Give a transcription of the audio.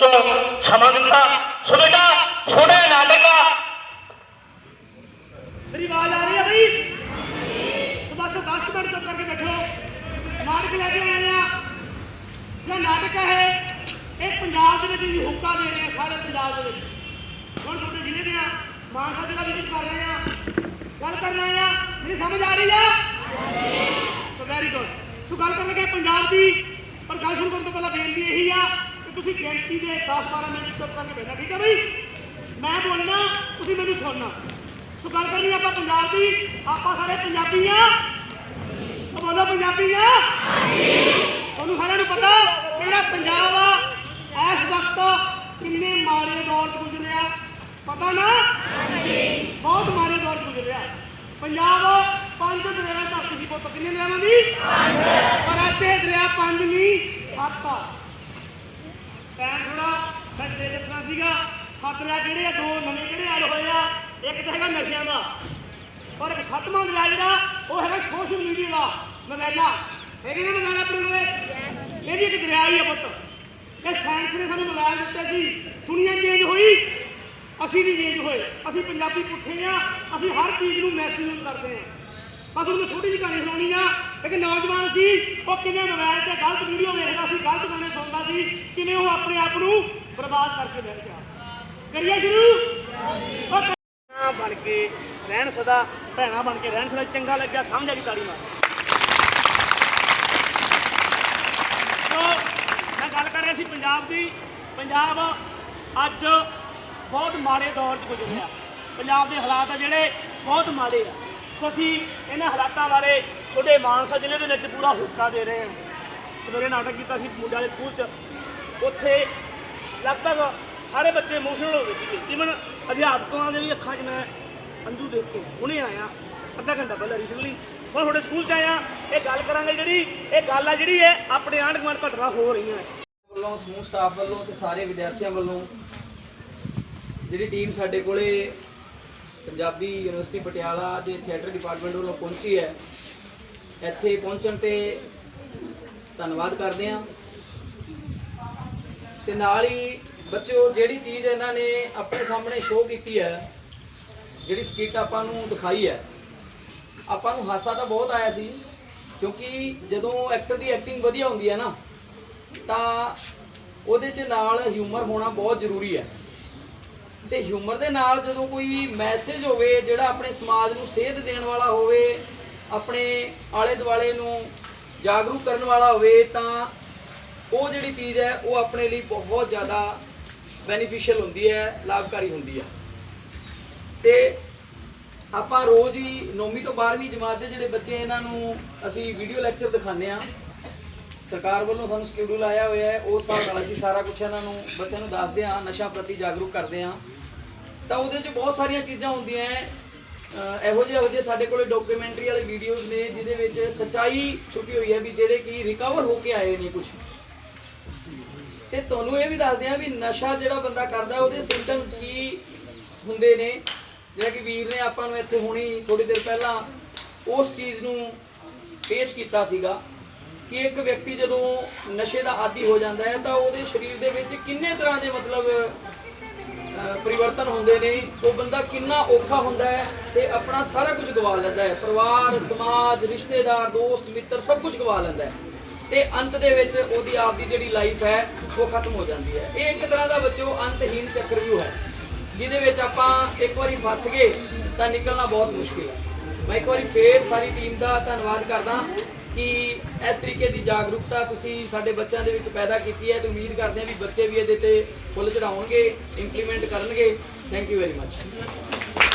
ਤੋਂ ਸਮਾਂ ਦਿੱਤਾ ਸੋ ਬੇਟਾ ਛੋਟਾ ਜਿਹਾ ਨਾਟਕ ਆ ਮੇਰੀ ਆਵਾਜ਼ ਆ ਰਹੀ ਹੈ ਬਈ? ਸੋ ਬਸ 10 ਮਿੰਟ ਚੁੱਪ ਕਰਕੇ ਬੈਠੋ। ਨਾਟਕ ਲੈ ਕੇ ਆਏ ਆ। ਜਿਹੜਾ ਨਾਟਕ ਹੈ ਇਹ ਇਹ ਪੰਜਾਬ ਦੇ ਵਿੱਚ ਵੀ ਹੁੱਕਾ ਦੇ ਰਹੇ ਆ ਸਾਰੇ ਪੰਜਾਬ ਦੇ ਵਿੱਚ। ਹੁਣ ਤੁਹਾਡੇ ਜ਼ਿਲ੍ਹੇ ਦੇ ਆ ਮਾਨਸਾ ਜ਼ਿਲ੍ਹਾ ਵਿਜ਼ਿਟ ਕਰ ਰਹੇ ਆ। ਗੱਲ ਕਰ ਰਹੇ ਆ। ਮੇਰੀ ਸਮਝ ਆ ਰਹੀ ਆ? ਸੋ ਵੈਰੀ ਗੁੱਡ ਸੋ ਗੱਲ ਕਰਨ ਲੱਗੇ ਪੰਜਾਬ ਦੀ ਪਰ ਗੱਲ ਸ਼ੁਰੂ ਕਰਨ ਤੋਂ ਪਹਿਲਾਂ ਬੇਨਤੀ ਇਹੀ ਆ ਤੁਸੀਂ ਗਿਣਤੀ ਦੇ 10 12 ਮਿੰਟ ਚੁੱਪ ਕਰਕੇ ਬੈਠਣਾ, ਠੀਕ ਹੈ ਬਈ? ਮੈਂ ਬੋਲਣਾ, ਤੁਸੀਂ ਮੈਨੂੰ ਸੁਣਨਾ। ਸੋ ਗੱਲ ਕਰਨੀ ਆਪਾਂ ਪੰਜਾਬ ਦੀ, ਆਪਾਂ ਸਾਰੇ ਪੰਜਾਬੀ ਆ। ਬੋਲੋ ਪੰਜਾਬੀ ਆ। ਤੁਹਾਨੂੰ ਸਾਰਿਆਂ ਨੂੰ ਪਤਾ ਕਿਹੜਾ ਪੰਜਾਬ ਆ? ਇਸ ਵਕਤ ਕਿੰਨੇ ਮਾੜੇ ਦੌਰ ਤੋਂ ਗੁਜ਼ਰਿਆ? ਪਤਾ ਨਾ? ਬਹੁਤ ਮਾੜੇ ਦੌਰ ਤੋਂ ਗੁਜ਼ਰਿਆ। ਪੰਜਾਬ ਪੰਜ ਦਰਿਆ ਦਾ ਤੁਸੀਂ ਪੁੱਤ। ਕਿੰਨੇ ਦਰਿਆਵਾਂ ਦੀ? ਪਰ ਅੱਜ ਇਹ ਦਰਿਆ ਪੰਜ ਨਹੀਂ, ਸੱਤ ਆ ਟਾਈਮ ਥੋੜਾ ਮੈਂ ਤੇ ਦੱਸਣਾ ਸੀਗਾ। ਸੱਤ ਕਿਹੜੇ ਆ ਦੋ ਨਵੇਂ ਕਿਹੜੇ ਐਡ ਹੋਏ ਆ? ਇੱਕ ਤਾਂ ਹੈਗਾ ਨਸ਼ਿਆਂ ਦਾ। ਪਰ ਇੱਕ ਸੱਤਵਾਂ ਦਰਿਆ ਜਿਹੜਾ ਉਹ ਹੈਗਾ ਸੋਸ਼ਲ ਮੀਡੀਆ ਦਾ ਮੋਬਾਈਲਾਂ ਹੈਗੇ ਨਾ ਮੋਬਾਈਲ ਆਪਣੇ ਕੋਲੇ? ਇਹ ਵੀ ਇੱਕ ਦਰਿਆ ਹੀ ਆ ਪੁੱਤ। ਇਹ ਸਾਇੰਸ ਨੇ ਸਾਨੂੰ ਮੋਬਾਈਲ ਦਿੱਤੇ ਸੀ। ਦੁਨੀਆ ਚੇਂਜ ਹੋਈ। ਅਸੀਂ ਵੀ ਚੇਂਜ ਹੋਏ। ਅਸੀਂ ਪੰਜਾਬੀ ਪੁੱਠੇ ਆ। ਅਸੀਂ ਹਰ ਚੀਜ਼ ਨੂੰ ਮੈਸੇਜ ਕਰਦੇ ਆ। ਬਸ ਤੁਹਾਨੂੰ ਮੈਂ ਛੋਟੀ ਜਿਹੀ ਕਹਾਣੀ ਸੁਣਾਉਣੀ ਆ। ਇੱਕ ਨੌਜਵਾਨ ਸੀ ਉਹ ਕਿਵੇਂ ਮੋਬਾਈਲ ਤੇ ਗਲਤ ਵੀਡੀਓ ਵੇਖਦਾ ਸੀ ਗਲਤ ਗਾਣੇ ਸੁਣਦਾ ਸੀ ਕਿਵੇਂ ਉਹ ਆਪਣੇ ਆਪ ਨੂੰ ਬਰਬਾਦ ਕਰਕੇ ਬੈਠ ਗਿਆ। ਕਰੀਏ ਸ਼ੁਰੂ? ਉਹ ਭੈਣਾਂ ਬਣ ਕੇ ਰਹਿਣ ਸਦਾ, ਭੈਣਾ ਬਣ ਕੇ ਰਹਿਣ ਸਦਾ, ਚੰਗਾ ਲੱਗਿਆ, ਸਮਝ ਆ ਗਈ ਤਾੜੀ ਮਾਰ। ਸੋ, ਮੈਂ ਗੱਲ ਕਰ ਰਿਹਾ ਸੀ ਪੰਜਾਬ ਦੀ। ਪੰਜਾਬ ਅੱਜ ਬਹੁਤ ਮਾੜੇ ਦੌਰ 'ਚ ਗੁਜ਼ਰਿਆ। ਪੰਜਾਬ ਦੇ ਹਾਲਾਤ ਆ ਜਿਹੜੇ ਬਹੁਤ ਮਾੜੇ ਆ। ਸੋ ਅਸੀਂ ਇਹਨਾਂ ਹਾਲਾਤਾਂ ਬਾਰੇ ਤੁਹਾਡੇ ਮਾਨਸਾ ਜ਼ਿਲ੍ਹੇ ਦੇ ਵਿੱਚ ਪੂਰਾ ਹੁੱਕਾ ਦੇ ਰਹੇ ਹਾਂ। ਸਵੇਰੇ ਨਾਟਕ ਕੀਤਾ ਸੀ ਮੁੰਡੇ ਵਾਲੇ ਸਕੂਲ 'ਚ। ਉੱਥੇ ਲਗਭਗ ਸਾਰੇ ਬੱਚੇ ਇਮੋਸ਼ਨਲ ਹੋ ਗਏ ਸੀਗੇ। ਜਿਵੇਂ ਅਧਿਆਪਕਾਂ ਦੇ ਵੀ ਅੱਖਾਂ 'ਚ ਮੈਂ ਅੰਜੂ ਦੇਖੇ, ਹੁਣੇ ਆਇਆ, ਅੱਧਾ ਘੰਟਾ ਪਹਿਲਾਂ ਰੀਸੈਂਟਲੀ ਹੁਣ ਤੁਹਾਡੇ ਸਕੂਲ 'ਚ ਆਇਆ, ਇਹ ਗੱਲ ਕਰਾਂਗੇ ਜਿਹੜੀ, ਇਹ ਗੱਲ ਆ ਜਿਹੜੀ ਹੈ ਆਪਣੇ ਆਂਢ ਗੁਆਂਢ ਘਟਨਾ ਹੋ ਰਹੀਆਂ ਵੱਲੋਂ ਸਮੂਹ ਸਟਾਫ ਵੱਲੋਂ ਤੇ ਸਾਰੇ ਵਿਦਿਆਰਥੀਆਂ ਵੱਲੋਂ, ਜਿਹੜੀ ਟੀਮ ਸਾਡੇ ਕੋਲੇ ਪੰਜਾਬੀ ਯੂਨੀਵਰਸਿਟੀ ਪਟਿਆਲਾ ਦੇ ਥੀਏਟਰ ਡਿਪਾਰਟਮੈਂਟ ਵੱਲੋਂ ਪਹੁੰਚੀ ਹੈ, ਇੱਥੇ ਪਹੁੰਚਣ ਤੇ ਧੰਨਵਾਦ ਕਰਦੇ ਹਾਂ। ਤੇ ਨਾਲ ਹੀ ਬੱਚਿਓ, ਜਿਹੜੀ ਚੀਜ਼ ਇਹਨਾਂ ਨੇ ਆਪਣੇ ਸਾਹਮਣੇ ਸ਼ੋਅ ਕੀਤੀ ਹੈ, ਜਿਹੜੀ ਸਕਿੱਟ ਆਪਾਂ ਨੂੰ ਦਿਖਾਈ ਹੈ, ਆਪਾਂ ਨੂੰ ਹਾਸਾ ਤਾਂ ਬਹੁਤ ਆਇਆ ਸੀ, ਕਿਉਂਕਿ ਜਦੋਂ ਐਕਟਰ ਦੀ ਐਕਟਿੰਗ ਵਧੀਆ ਹੁੰਦੀ ਹੈ ਨਾ, ਤਾਂ ਉਹਦੇ ਚ ਨਾਲ ਹਿਊਮਰ ਹੋਣਾ ਬਹੁਤ ਜ਼ਰੂਰੀ ਹੈ। ਤੇ ਹਿਊਮਰ ਦੇ ਨਾਲ ਜਦੋਂ ਕੋਈ ਮੈਸੇਜ ਹੋਵੇ, ਜਿਹੜਾ ਆਪਣੇ ਸਮਾਜ ਨੂੰ ਸੇਧ ਦੇਣ ਵਾਲਾ ਹੋਵੇ, ਆਪਣੇ ਆਲੇ ਦੁਆਲੇ ਨੂੰ ਜਾਗਰੂਕ ਕਰਨ ਵਾਲਾ ਹੋਵੇ, ਤਾਂ ਉਹ ਜਿਹੜੀ ਚੀਜ਼ ਹੈ, ਉਹ ਆਪਣੇ ਲਈ ਬਹੁਤ ਜ਼ਿਆਦਾ ਬੈਨੀਫੀਸ਼ੀਅਲ ਹੁੰਦੀ ਹੈ, ਲਾਭਕਾਰੀ ਹੁੰਦੀ ਹੈ। ਤੇ ਆਪਾਂ ਰੋਜ਼ ਹੀ ਨੌਵੀਂ ਤੋਂ 12ਵੀਂ ਜਮਾਤ ਦੇ ਜਿਹੜੇ ਬੱਚੇ ਇਹਨਾਂ ਨੂੰ ਅਸੀਂ ਵੀਡੀਓ ਲੈਕਚਰ ਦਿਖਾਉਂਦੇ ਆ ਸਰਕਾਰ ਵੱਲੋਂ ਸਾਨੂੰ ਸ਼ਡਿਊਲ ਆਇਆ ਹੋਇਆ ਹੈ, ਉਸ ਹਿਸਾਬ ਨਾਲ ਅਸੀਂ ਸਾਰਾ ਕੁਝ ਇਹਨਾਂ ਨੂੰ, ਬੱਚਿਆਂ ਨੂੰ ਦੱਸਦੇ ਹਾਂ ਨਸ਼ਾ ਪ੍ਰਤੀ ਜਾਗਰੂਕ ਕਰਦੇ ਹਾਂ। ਤਾਂ ਉਹਦੇ 'ਚ ਬਹੁਤ ਸਾਰੀਆਂ ਚੀਜ਼ਾਂ ਹੁੰਦੀਆਂ ਹੈ। ਇਹੋ ਜਿਹੇ ਇਹੋ ਜਿਹੇ ਸਾਡੇ ਕੋਲੇ ਡਾਕੂਮੈਂਟਰੀ ਵਾਲੇ ਵੀਡੀਓਜ਼ ਨੇ, ਜਿਹਦੇ ਵਿੱਚ ਸੱਚਾਈ ਛੁਪੀ ਹੋਈ ਹੈ ਵੀ ਜਿਹੜੇ ਕਿ ਰਿਕਵਰ ਹੋ ਕੇ ਆਏ ਨੇ ਕੁਝ ਤੇ ਤੁਹਾਨੂੰ ਇਹ ਵੀ ਦੱਸਦੇ ਆ ਵੀ ਨਸ਼ਾ ਜਿਹੜਾ ਬੰਦਾ ਕਰਦਾ, ਉਹਦੇ ਸਿੰਪਟਮਸ ਕੀ ਹੁੰਦੇ ਨੇ। ਜਿਹੜਾ ਕਿ ਵੀਰ ਨੇ ਆਪਾਂ ਨੂੰ ਇੱਥੇ ਹੁਣੀ ਥੋੜੀ ਦੇਰ ਪਹਿਲਾਂ ਉਸ ਚੀਜ਼ ਨੂੰ ਪੇਸ਼ ਕੀਤਾ ਸੀਗਾ ਕਿ ਇੱਕ ਵਿਅਕਤੀ ਜਦੋਂ ਨਸ਼ੇ ਦਾ ਆਦੀ ਹੋ ਜਾਂਦਾ ਹੈ, ਤਾਂ ਉਹਦੇ ਸਰੀਰ ਦੇ ਵਿੱਚ ਕਿੰਨੇ ਤਰ੍ਹਾਂ ਦੇ ਮਤਲਬ ਪਰਿਵਰਤਨ ਹੁੰਦੇ ਨੇ, ਉਹ ਬੰਦਾ ਕਿੰਨਾ ਔਖਾ ਹੁੰਦਾ ਹੈ ਤੇ ਆਪਣਾ ਸਾਰਾ ਕੁਝ ਗਵਾ ਲੈਂਦਾ ਹੈ। ਪਰਿਵਾਰ, ਸਮਾਜ, ਰਿਸ਼ਤੇਦਾਰ, ਦੋਸਤ, ਮਿੱਤਰ ਸਭ ਕੁਝ ਗਵਾ ਲੈਂਦਾ ਹੈ। ਤੇ ਅੰਤ ਦੇ ਵਿੱਚ ਉਹਦੀ ਆਪ ਦੀ ਜਿਹੜੀ ਲਾਈਫ ਹੈ, ਉਹ ਖਤਮ ਹੋ ਜਾਂਦੀ ਹੈ। ਇਹ ਇੱਕ ਤਰ੍ਹਾਂ ਦਾ ਬੱਚੋ ਅੰਤਹੀਨ ਚੱਕਰਵਿਊਹ ਹੈ ਜਿਹਦੇ ਵਿੱਚ ਆਪਾਂ ਇੱਕ ਵਾਰੀ ਫਸ ਗਏ, ਤਾਂ ਨਿਕਲਣਾ ਬਹੁਤ ਮੁਸ਼ਕਿਲ ਹੈ। ਮੈਂ ਇੱਕ ਵਾਰੀ ਫੇਰ ਸਾਰੀ ਟੀਮ ਦਾ ਧੰਨਵਾਦ ਕਰਦਾ ਕਿ ਇਸ ਤਰੀਕੇ ਦੀ ਜਾਗਰੂਕਤਾ ਤੁਸੀਂ ਸਾਡੇ ਬੱਚਿਆਂ ਦੇ ਵਿੱਚ ਪੈਦਾ ਕੀਤੀ ਹੈ ਤੇ ਉਮੀਦ ਕਰਦੇ ਹਾਂ ਵੀ ਬੱਚੇ ਵੀ ਇਹਦੇ ਤੇ ਫੁੱਲ ਚੜਾਉਣਗੇ ਇੰਪਲੀਮੈਂਟ ਕਰਨਗੇ। Thank you very much